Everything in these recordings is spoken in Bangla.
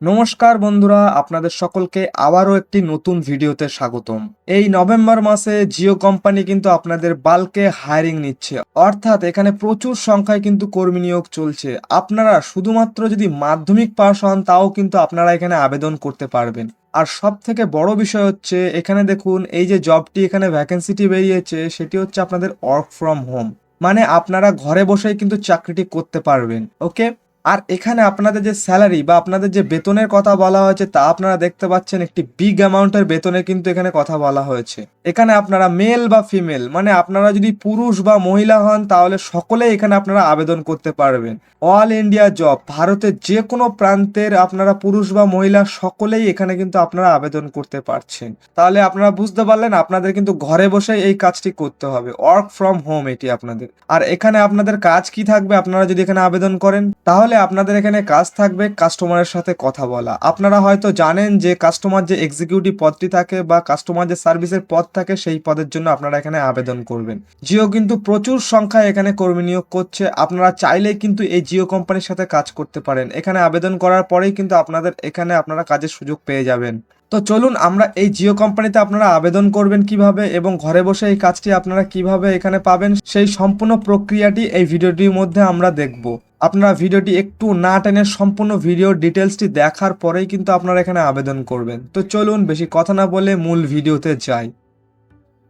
নমস্কার বন্ধুরা, আপনাদের সকলকে আবারও একটি নতুন ভিডিওতে স্বাগতম। এই নভেম্বর মাসে জিও কোম্পানি কিন্তু আপনাদের বাল্কে হায়ারিং নিচ্ছে। অর্থাৎ এখানে প্রচুর সংখ্যায় কিন্তু কর্মী নিয়োগ চলছে। আপনারা শুধুমাত্র যদি মাধ্যমিক পাশ হন, তাও কিন্তু আপনারা এখানে আবেদন করতে পারবেন। আর সব থেকে বড় বিষয় হচ্ছে, এখানে দেখুন, এই যে জবটি এখানে ভ্যাকেন্সিটি বেরিয়েছে, সেটি হচ্ছে আপনাদের ওয়ার্ক ফ্রম হোম মানে আপনারা ঘরে বসেই কিন্তু চাকরিটি করতে পারবেন ওকে আর এখানে আপনাদের যে স্যালারি বা আপনাদের যে বেতনের কথা বলা হয়েছে তা আপনারা দেখতে পাচ্ছেন একটি বিগ অ্যামাউন্টের বেতনের কিন্তু এখানে কথা বলা হয়েছে। এখানে আপনারা মেল বা ফিমেল মানে আপনারা যদি পুরুষ বা মহিলা হন তাহলে সকলেই এখানে আপনারা আবেদন করতে পারবেন। অল ইন্ডিয়া জব ভারতের যে কোনো প্রান্তের আপনারা পুরুষ বা মহিলা সকলেই এখানে কিন্তু আপনারা আবেদন করতে পারছেন। তাহলে আপনারা বুঝতে পারলেন আপনাদের কিন্তু ঘরে বসে এই কাজটি করতে হবে। ওয়ার্ক ফ্রম হোম এটি আপনাদের। আর এখানে আপনাদের কাজ কি থাকবে আপনারা যদি এখানে আবেদন করেন, তাহলে আপনাদের এখানে কাজ থাকবে কাস্টমারের সাথে কথা বলা। আপনারা হয়তো জানেন যে কাস্টমার যে এক্সিকিউটিভ পদটি থাকে বা কাস্টমার যে সার্ভিসের পদ থাকে, সেই পদের জন্য আপনারা এখানে আবেদন করবেন। জিও কিন্তু প্রচুর সংখ্যায় এখানে কর্মী নিয়োগ করছে। আপনারা চাইলেই কিন্তু এই জিও কোম্পানির সাথে কাজ করতে পারেন। এখানে আবেদন করার পরেই কিন্তু আপনাদের, এখানে আপনারা কাজের সুযোগ পেয়ে যাবেন। তো চলুন আমরা এই জিও কোম্পানিতে আপনারা আবেদন করবেন কীভাবে এবং ঘরে বসে এই কাজটি আপনারা কীভাবে এখানে পাবেন, সেই সম্পূর্ণ প্রক্রিয়াটি এই ভিডিওটির মধ্যে আমরা দেখব। আপনারা ভিডিওটি একটু না টেনে সম্পূর্ণ ভিডিও ডিটেলসটি দেখার পরেই কিন্তু আপনারা এখানে আবেদন করবেন। তো চলুন বেশি কথা না বলে মূল ভিডিওতে যাই।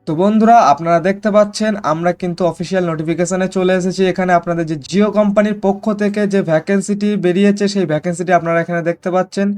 তো বন্ধুরা, আপনারা দেখতে পাচ্ছেন, আমরা কিন্তু অফিসিয়াল নোটিফিকেশনে চলে এসেছি। এখানে আপনাদের যে জিও কোম্পানির পক্ষ থেকে যে ভ্যাকেন্সিটি বেরিয়েছে, সেই ভ্যাকেন্সিটি আপনারা এখানে দেখতে পাচ্ছেন।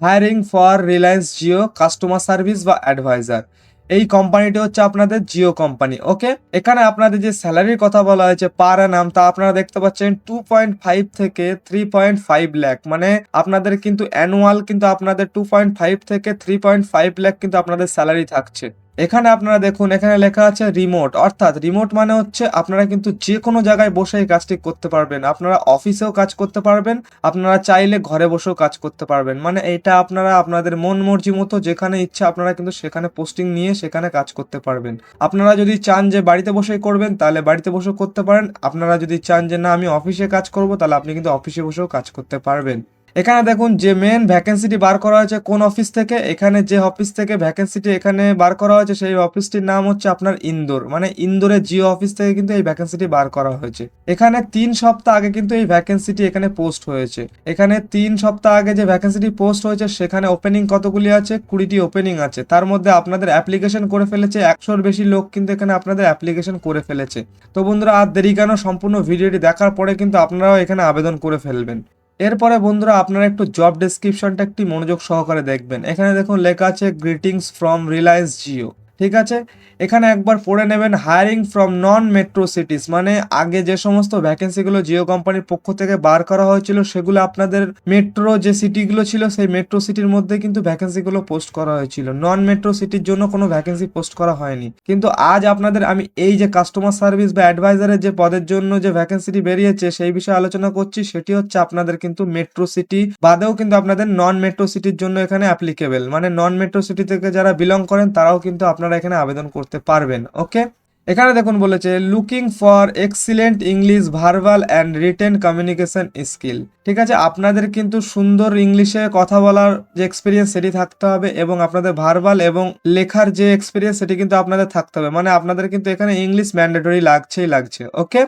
Hiring for Reliance Jio customer service বা অ্যাডভাইজার এই কোম্পানিটি হচ্ছে আপনাদের জিও কোম্পানি ওকে এখানে আপনাদের যে স্যালারির কথা বলা হয়েছে পার নাম তা আপনারা দেখতে পাচ্ছেন টু পয়েন্ট ফাইভ থেকে থ্রি পয়েন্ট ফাইভ ল্যাক মানে আপনাদের কিন্তু অ্যানুয়াল কিন্তু আপনাদের টু পয়েন্ট ফাইভ থেকে থ্রি পয়েন্ট ফাইভ ল্যাক কিন্তু আপনাদের স্যালারি থাকছে। এখানে আপনারা দেখুন, এখানে লেখা আছে রিমোট অর্থাৎ রিমোট মানে হচ্ছে আপনারা কিন্তু যে কোনো জায়গায় বসে এই কাজটি করতে পারবেন। আপনারা অফিসেও কাজ করতে পারবেন, আপনারা চাইলে ঘরে বসেও কাজ করতে পারবেন। মানে এটা আপনারা আপনাদের মন মর্জি মতো যেখানে ইচ্ছা আপনারা কিন্তু সেখানে পোস্টিং নিয়ে সেখানে কাজ করতে পারবেন। আপনারা যদি চান যে বাড়িতে বসেই করবেন, তাহলে বাড়িতে বসেও করতে পারেন। আপনারা যদি চান যে না, আমি অফিসে কাজ করব, তাহলে আপনি কিন্তু অফিসে বসেও কাজ করতে পারবেন। এখানে দেখুন যে মেন ভ্যাকেন্সিটি বার করা হয়েছে কোন অফিস থেকে, এখানে যে অফিস থেকে ভ্যাকেন্সিটি এখানে বার করা হয়েছে সেই অফিসটির নাম হচ্ছে আপনার ইন্দোর মানে ইন্দোরের জিও অফিস থেকে কিন্তু এই ভ্যাকেন্সিটি বার করা হয়েছে। এখানে তিন সপ্তাহ আগে কিন্তু এই ভ্যাকেন্সিটি এখানে পোস্ট হয়েছে। এখানে তিন সপ্তাহ আগে যে ভ্যাকেন্সিটি পোস্ট হয়েছে, সেখানে ওপেনিং কতগুলি আছে? কুড়িটি ওপেনিং আছে। তার মধ্যে আপনাদের অ্যাপ্লিকেশন করে ফেলেছে, একশোর বেশি লোক কিন্তু এখানে আপনাদের অ্যাপ্লিকেশন করে ফেলেছে। তো বন্ধুরা, আর দেরি কেন? সম্পূর্ণ ভিডিওটি দেখার পরে কিন্তু আপনারাও এখানে আবেদন করে ফেলবেন। এরপরে বন্ধুরা আপনারা একটু জব ডেসক্রিপশনটা একটি মনোযোগ সহকারে দেখবেন। এখানে দেখুন লেখা আছে গ্রিটিংস ফ্রম রিলায়েন্স জিও ঠিক আছে? এখানে একবার পড়ে নেবেন hiring from non metro cities মানে আগে যে সমস্ত ভ্যাকেন্সিগুলো জিও কোম্পানির পক্ষ থেকে বার করা হয়েছিল, সেগুলো আপনাদের মেট্রো যে সিটিগুলো ছিল, সেই মেট্রো সিটির মধ্যে কিন্তু ভ্যাকেন্সিগুলো পোস্ট করা হয়েছিল। নন মেট্রো সিটির জন্য কোনো ভ্যাকেন্সি পোস্ট করা হয়নি। কিন্তু আজ আপনাদের আমি এই যে কাস্টমার সার্ভিস বা অ্যাডভাইজারের যে পদের জন্য যে ভ্যাকেন্সিটি বেরিয়েছে, সেই বিষয়ে আলোচনা করছি, সেটি হচ্ছে আপনাদের কিন্তু মেট্রো সিটি বাদেও কিন্তু আপনাদের নন মেট্রো সিটির জন্য এখানে অ্যাপ্লিকেবল মানে নন মেট্রো সিটি থেকে যারা বিলং করেন, তারাও কিন্তু আপনারা এখানে আবেদন করতে পারবেন, ওকে? এখানে দেখুন বলেছে looking for excellent English verbal and written communication skill ঠিক আছে, আপনাদের কিন্তু সুন্দর ইংলিশে কথা বলার যে এক্সপিরিয়েন্স সেটি থাকতে হবে এবং আপনাদের ভার্বাল এবং লেখার যে এক্সপিরিয়েন্স সেটি কিন্তু আপনাদের থাকতে হবে। মানে আপনাদের কিন্তু এখানে ইংলিশ ম্যান্ডেটরি লাগছেই লাগছে, ওকে?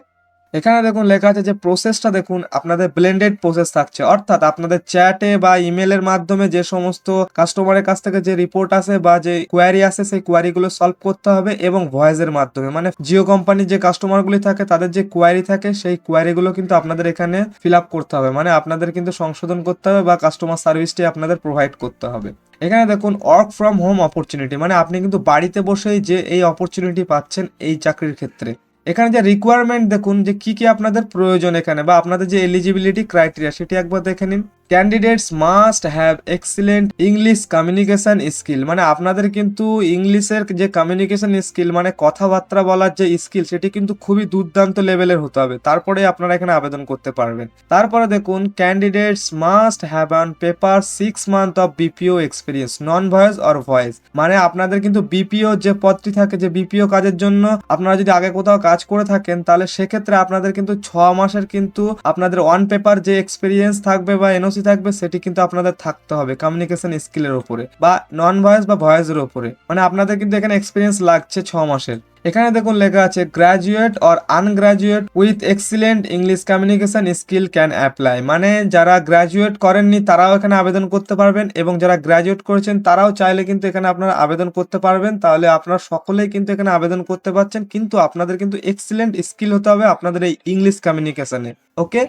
এখানে দেখুন লেখা আছে যে প্রসেসটা দেখুন, আপনাদের ব্লেন্ডেড প্রসেস থাকছে। অর্থাৎ আপনাদের চ্যাটে বা ইমেলের মাধ্যমে যে সমস্ত কাস্টমারের কাছ থেকে যে রিপোর্ট আসে বা যে কোয়ারি আসে, সেই কোয়ারিগুলো সলভ করতে হবে এবং ভয়েসের মাধ্যমে। মানে জিও কোম্পানির যে কাস্টমারগুলি থাকে, তাদের যে কোয়ারি থাকে, সেই কোয়ারিগুলো কিন্তু আপনাদের এখানে ফিল আপ করতে হবে। মানে আপনাদের কিন্তু সংশোধন করতে হবে বা কাস্টমার সার্ভিসটি আপনাদের প্রোভাইড করতে হবে। এখানে দেখুন ওয়ার্ক ফ্রম হোম অপরচুনিটি মানে আপনি কিন্তু বাড়িতে বসেই যে এই অপরচুনিটি পাচ্ছেন এই চাকরির ক্ষেত্রে। এখানে যে রিকোয়ারমেন্ট দেখুন যে কি কি আপনাদের প্রয়োজন এখানে বা আপনাদের যে এলিজিবিলিটি ক্রাইটেরিয়া সেটি একবার দেখে নিন। Candidates must have excellent English communication skill মানে আপনাদের কিন্তু ইংলিশের যে কমিউনিকেশন স্কিল মানে কথাবার্তা বলার যে স্কিল সেটি কিন্তু খুবই দুর্দান্ত লেভেলের হতে হবে। তারপরে আপনারা এখানে আবেদন করতে পারবেন। তারপরে দেখুন candidates must have on paper six month of BPO experience non voice or voice মানে আপনাদের কিন্তু বিপিও যে পদটি থাকে, যে বিপিও কাজের জন্য আপনারা যদি আগে কোথাও কাজ করে থাকেন, তাহলে সেক্ষেত্রে আপনাদের কিন্তু ছ মাসের কিন্তু আপনাদের অন পেপার যে এক্সপিরিয়েন্স থাকবে বা এনওসি থাকবে সেটি কিন্তু আপনাদের থাকতে হবে কমিউনিকেশন স্কিলের উপরে বা নন ভয়েস বা ভয়েসের উপরে। মানে আপনাদের কিন্তু এখানে এক্সপিরিয়েন্স লাগছে ছ মাসের। এখানে দেখুন লেখা আছে graduate or undergraduate with excellent English communication skill can apply মানে যারা গ্রাজুয়েট করেননি, তারাও এখানে আবেদন করতে পারবেন এবং যারা গ্রাজুয়েট করেছেন, তারাও চাইলে কিন্তু এখানে আপনারা আবেদন করতে পারবেন। তাহলে আপনারা সকলেই কিন্তু এখানে আবেদন করতে পারছেন, কিন্তু আপনাদের কিন্তু এক্সিলেন্ট স্কিল হতে হবে আপনাদের এই ইংলিশ কমিউনিকেশনে ওকে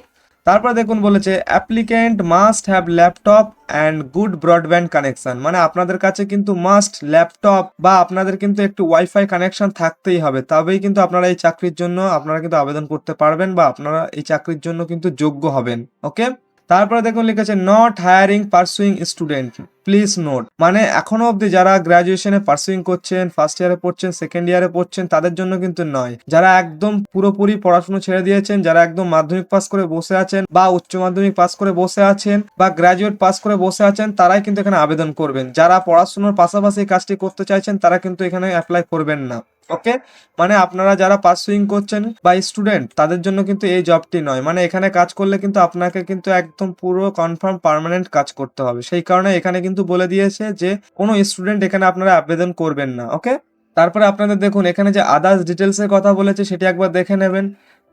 তারপর দেখুন বলেছে applicant must have laptop and good broadband connection মানে আপনাদের কাছে কিন্তু মাস্ট ল্যাপটপ বা আপনাদের কিন্তু একটু ওয়াইফাই কানেকশন থাকতেই হবে। তবেই কিন্তু আপনারা এই চাকরির জন্য আপনারা কিন্তু আবেদন করতে পারবেন বা আপনারা এই চাকরির জন্য কিন্তু যোগ্য হবেন। ওকে তারপরে দেখুন লিখেছে not hiring pursuing student please note মানে এখনও অবধি যারা গ্রাজুয়েশনে পার্সুইং করছেন ফার্স্ট ইয়ারে পড়ছেন সেকেন্ড ইয়ারে পড়ছেন, তাদের জন্য কিন্তু নয়। যারা একদম পুরোপুরি পড়াশোনা ছেড়ে দিয়েছেন, যারা একদম মাধ্যমিক পাস করে বসে আছেন বা উচ্চ মাধ্যমিক পাস করে বসে আছেন বা গ্রাজুয়েট পাস করে বসে আছেন, তারাই কিন্তু এখানে আবেদন করবেন। যারা পড়াশোনার পাশাপাশি কাজটি করতে চাইছেন, তারা কিন্তু এখানে অ্যাপ্লাই করবেন না। ওকে? মানে আপনারা যারা পার্সুইং করছেন বা স্টুডেন্ট তাদের জন্য কিন্তু এই জবটি নয়। মানে এখানে কাজ করলে কিন্তু আপনাকে কিন্তু একদম পুরো কনফার্ম পার্মানেন্ট কাজ করতে হবে। সেই কারণে এখানে কিন্তু বলে দিয়েছে যে, কোনো স্টুডেন্ট এখানে আপনারা আবেদন করবেন না, ওকে? তারপরে আপনাদের দেখুন, এখানে যে আদার্স ডিটেলসের কথা বলেছে, সেটি একবার দেখে নেবেন।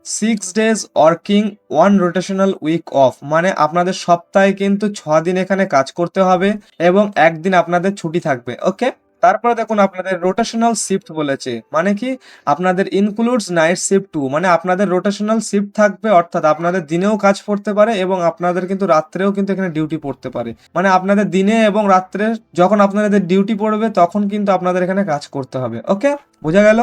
Six days working one rotational week off মানে আপনাদের সপ্তাহে কিন্তু ছ দিন এখানে কাজ করতে হবে এবং একদিন আপনাদের ছুটি থাকবে, ওকে? তারপরে দেখুন আপনাদের রোটেশনাল শিফট বলেছে। মানে কি? আপনাদের ইনক্লুডস নাইট শিফট টু মানে আপনাদের রোটেশনাল শিফট থাকবে, অর্থাৎ আপনাদের দিনেও কাজ পড়তে পারে এবং আপনাদের কিন্তু রাত্রেও কিন্তু এখানে ডিউটি পড়তে পারে। মানে আপনাদের দিনে এবং রাত্রে যখন আপনাদের ডিউটি পড়বে, তখন কিন্তু আপনাদের এখানে কাজ করতে হবে। ওকে বোঝা গেল?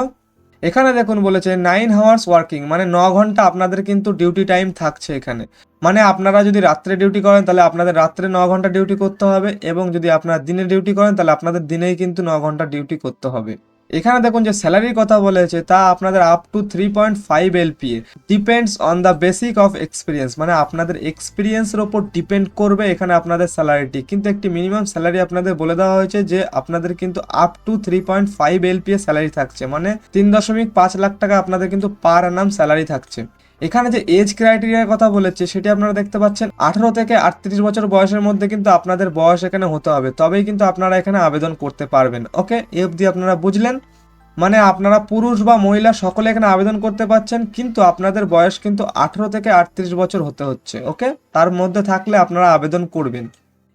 এখানে দেখুন বলেছে নাইন হাওয়ার্স ওয়ার্কিং মানে ন ঘণ্টা আপনাদের কিন্তু ডিউটি টাইম থাকছে এখানে। মানে আপনারা যদি রাত্রে ডিউটি করেন, তাহলে আপনাদের রাত্রে ন ঘণ্টা ডিউটি করতে হবে এবং যদি আপনারা দিনে ডিউটি করেন, তাহলে আপনাদের দিনেই কিন্তু ন ঘণ্টা ডিউটি করতে হবে। এখানে দেখুন যে স্যালারির কথা বলেছে, তা আপনাদের up to three point five LPA depends on the basic of experience মানে আপনাদের এক্সপিরিয়েন্সের ওপর ডিপেন্ড করবে এখানে আপনাদের স্যালারিটি। কিন্তু একটি মিনিমাম স্যালারি আপনাদের বলে দেওয়া হয়েছে যে, আপনাদের কিন্তু up to three point five LPA salary থাকছে মানে তিন দশমিক পাঁচ লাখ টাকা আপনাদের কিন্তু পার অ্যানাম স্যালারি থাকছে। এখানে যে এজ ক্রাইটেরিয়ার কথা বলেছে, সেটি আপনারা দেখতে পাচ্ছেন। আঠারো থেকে আটত্রিশ বছর বয়সের মধ্যে কিন্তু আপনাদের বয়স এখানে হতে হবে। তবেই কিন্তু আপনারা এখানে আবেদন করতে পারবেন। ওকে এ অবধি আপনারা বুঝলেন? মানে আপনারা পুরুষ বা মহিলা সকলে এখানে আবেদন করতে পারছেন, কিন্তু আপনাদের বয়স কিন্তু আঠারো থেকে আটত্রিশ বছর হতে হচ্ছে। ওকে, তার মধ্যে থাকলে আপনারা আবেদন করবেন।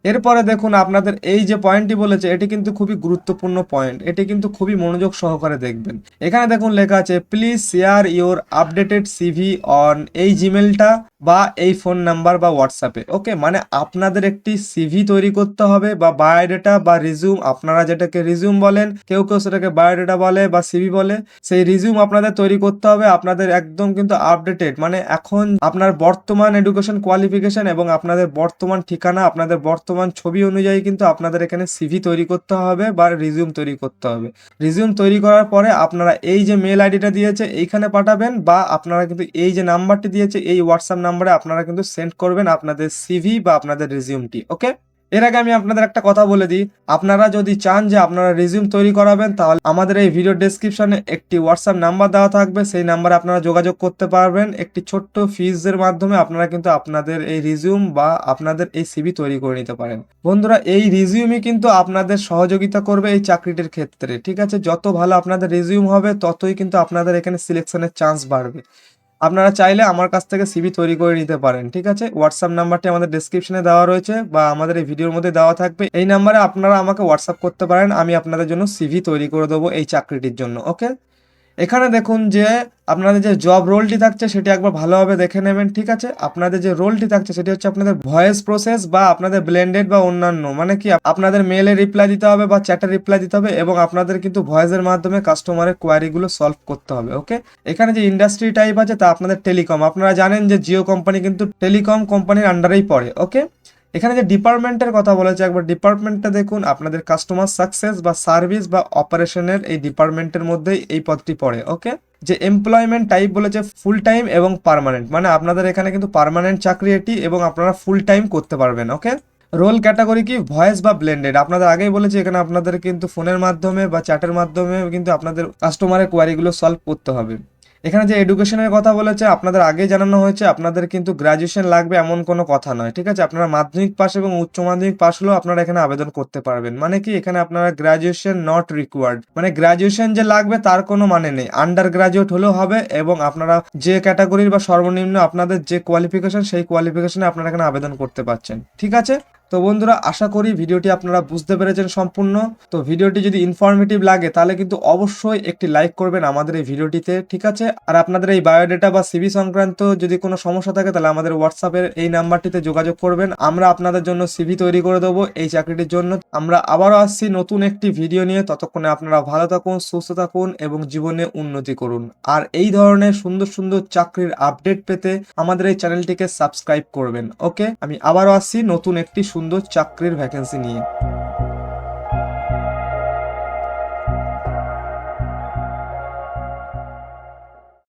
এরপরে দেখুন আপনাদের এই যে পয়েন্টটি বলেছে, এটি কিন্তু খুবই গুরুত্বপূর্ণ পয়েন্ট এটি কিন্তু খুবই মনোযোগ সহকারে দেখবেন। এখানে দেখুন লেখা আছে please share your updated CV on এই জিমেলটা বা এই ফোন নাম্বার বা হোয়াটসঅ্যাপে ওকে মানে আপনাদের একটি সিভি তৈরি করতে হবে বা বায়োডেটা বা রিজিউম আপনারা যেটাকে রিজিউম বলেন, কেউ কেউ সেটাকে বায়োডেটা বলে বা সিভি বলে, সেই রিজিউম আপনাদের তৈরি করতে হবে, আপনাদের একদম কিন্তু আপডেটেড মানে এখন আপনার বর্তমান এডুকেশন কোয়ালিফিকেশন এবং আপনাদের বর্তমান ঠিকানা, আপনাদের বর্তমান ছবি অনুযায়ী কিন্তু আপনাদের এখানে সিভি তৈরি করতে হবে বা রিজিউম তৈরি করতে হবে। রিজিউম তৈরি করার পরে আপনারা এই যে মেল আইডিটা দিয়েছে এইখানে পাঠাবেন বা আপনারা কিন্তু এই যে নাম্বারটি দিয়েছে এই হোয়াটসঅ্যাপ নাম্বারে আপনারা কিন্তু সেন্ড করবেন আপনাদের সিভি বা আপনাদের রিজিউমটি ওকে এর আগে আমি আপনাদের একটা কথা বলে দিই। আপনারা যদি চান যে আপনারা রিজিউম তৈরি করাবেন, তাহলে আমাদের এই ভিডিও ডেসক্রিপশনে একটি হোয়াটসঅ্যাপ নাম্বার দেওয়া থাকবে। সেই নাম্বারে আপনারা যোগাযোগ করতে পারবেন। একটি ছোট্ট ফিজের মাধ্যমে আপনারা কিন্তু আপনাদের এই রিজিউম বা আপনাদের এই সিবি তৈরি করে নিতে পারেন। বন্ধুরা, এই রিজিউমই কিন্তু আপনাদের সহযোগিতা করবে এই চাকরিটির ক্ষেত্রে, ঠিক আছে? যত ভালো আপনাদের রিজিউম হবে, ততই কিন্তু আপনাদের এখানে সিলেকশনের চান্স বাড়বে। আপনারা চাইলে আমার কাছ থেকে সিভি তৈরি করে নিতে পারেন, ঠিক আছে? হোয়াটসঅ্যাপ নাম্বারটি আমাদের ডিসক্রিপশনে দেওয়া রয়েছে বা আমাদের এই ভিডিওর মধ্যে দেওয়া থাকবে। এই নাম্বারে আপনারা আমাকে হোয়াটসঅ্যাপ করতে পারেন, আমি আপনাদের জন্য সিভি তৈরি করে দেবো এই চাকরিটির জন্য ওকে এখানে দেখুন যে আপনাদের যে জব রোলটি থাকছে সেটি একবার ভালোভাবে দেখে নেবেন, ঠিক আছে? আপনাদের যে রোলটি থাকছে সেটি হচ্ছে আপনাদের ভয়েস প্রসেস বা আপনাদের ব্লেন্ডেড বা অন্যান্য। মানে কি, আপনাদের মেলে রিপ্লাই দিতে হবে বা চ্যাটে রিপ্লাই দিতে হবে এবং আপনাদের কিন্তু ভয়েসের মাধ্যমে কাস্টমারের কোয়ারিগুলো সলভ করতে হবে ওকে এখানে যে ইন্ডাস্ট্রি টাইপ আছে তা আপনাদের টেলিকম আপনারা জানেন যে জিও কোম্পানি কিন্তু টেলিকম কোম্পানির আন্ডারেই পড়ে ওকে এখানে যে ডিপার্টমেন্টের কথা বলেছে, একবার ডিপার্টমেন্টটা দেখুন। আপনাদের কাস্টমার সাকসেস বা সার্ভিস বা অপারেশনের এই ডিপার্টমেন্টের মধ্যেই এই পদটি পড়ে ওকে যে এমপ্লয়মেন্ট টাইপ বলেছে ফুল টাইম এবং পার্মানেন্ট মানে আপনাদের এখানে কিন্তু পার্মানেন্ট চাকরি এটি এবং আপনারা ফুল টাইম করতে পারবেন ওকে রোল ক্যাটাগরি কি? ভয়েস বা ব্লেন্ডেড আপনাদের আগেই বলেছি, এখানে আপনাদের কিন্তু ফোনের মাধ্যমে বা চ্যাটের মাধ্যমে কিন্তু আপনাদের কাস্টমারের কোয়ারিগুলো সলভ করতে হবে। এখানে যে এডুকেশনের কথা বলেছে, আপনাদের আগে জানানো হয়েছে, আপনাদের কিন্তু গ্রাজুয়েশন লাগবে এমন কোনো কথা নয়, ঠিক আছে? আপনারা মাধ্যমিক পাস এবং উচ্চ মাধ্যমিক পাস হলেও আপনারা এখানে আবেদন করতে পারবেন। মানে কি? এখানে আপনারা গ্রাজুয়েশন নট রিকোয়ার্ড মানে গ্রাজুয়েশন যে লাগবে তার কোনো মানে নেই। আন্ডার গ্রাজুয়েট হলেও হবে এবং আপনারা যে ক্যাটাগরির বা সর্বনিম্ন আপনাদের যে কোয়ালিফিকেশন সেই কোয়ালিফিকেশনে আপনারা এখানে আবেদন করতে পারছেন। ঠিক আছে? তো বন্ধুরা, আশা করি ভিডিওটি আপনারা বুঝতে পেরেছেন সম্পূর্ণ। তো ভিডিওটি যদি ইনফরমেটিভ লাগে, তাহলে কিন্তু অবশ্যই একটি লাইক করবেন আমাদের এই ভিডিওটিতে, ঠিক আছে? আর আপনাদের এই বায়োডেটা বা সিভি সংক্রান্ত যদি কোনো সমস্যা থাকে, তাহলে আমাদের হোয়াটসঅ্যাপের এই নাম্বারটিতে যোগাযোগ করবেন। আমরা আপনাদের জন্য সিভি তৈরি করে দেবো এই চাকরিটির জন্য। আমরা আবারও আসছি নতুন একটি ভিডিও নিয়ে। ততক্ষণে আপনারা ভালো থাকুন, সুস্থ থাকুন এবং জীবনে উন্নতি করুন। আর এই ধরনের সুন্দর সুন্দর চাকরির আপডেট পেতে আমাদের এই চ্যানেলটিকে সাবস্ক্রাইব করবেন ওকে আমি আবারও আসছি নতুন একটি সুন্দর চাকরির ভ্যাকেন্সি নিয়ে।